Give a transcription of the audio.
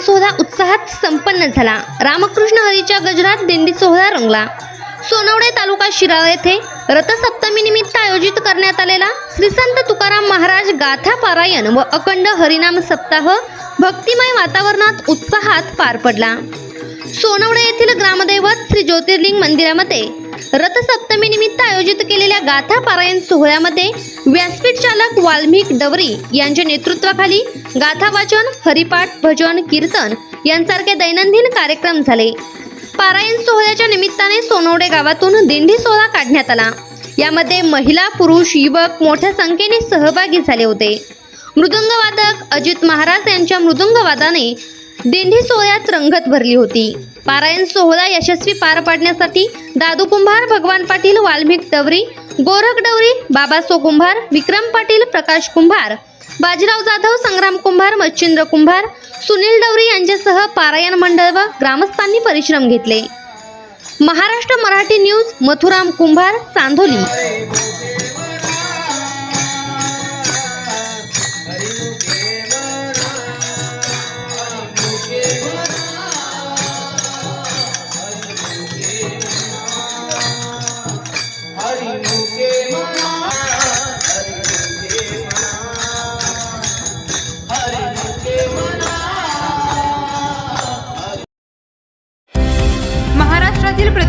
सोहळा उत्साहात संपन्न झाला. रामकृष्ण हरीच्या गजरात दिंडी सोहळा रंगला. सोनवडे तालुका शिराळा येथे रथसप्तमी निमित्त आयोजित करण्यात आलेला श्री संत तुकाराम महाराज गाथा पारायण व अखंड हरिनाम सप्ताह भक्तिमय वातावरणात उत्साहात पार पडला. सोनवडे येथील ग्रामदैवत श्री ज्योतिर्लिंग मंदिरामध्ये रथसप्तमी निमित्त आयोजित केलेल्या गाथा पारायण सोहळ्यामध्ये व्यासपीठ चालक वाल्मिक डवरी यांच्या नेतृत्वाखाली गाथा वाचन हरिपाठ भजन कीर्तन यांसारखे दैनंदिन कार्यक्रम झाले. पारायण सोहळ्याच्या निमित्ताने सोनवडे गावातून दिंडी सोहळा काढण्यात आला. यामध्ये महिला पुरुष युवक मोठ्या संख्येने सहभागी झाले होते. मृदुंगवादक अजित महाराज यांच्या मृदुंगवादाने दिंडी सोहळ्यात रंगत भरली होती. पारायण सोहळा यशस्वी पार पाडण्यासाठी दादू कुंभार भगवान पाटील वाल्मिक डवरी गोरख डवरी बाबासो कुंभार विक्रम पाटील प्रकाश कुंभार बाजीराव जाधव संग्राम कुंभार मच्छिंद्र कुंभार सुनील डवरी यांच्यासह पारायण मंडळ व ग्रामस्थांनी परिश्रम घेतले. महाराष्ट्र मराठी न्यूज मथुराम कुंभार चांदोली.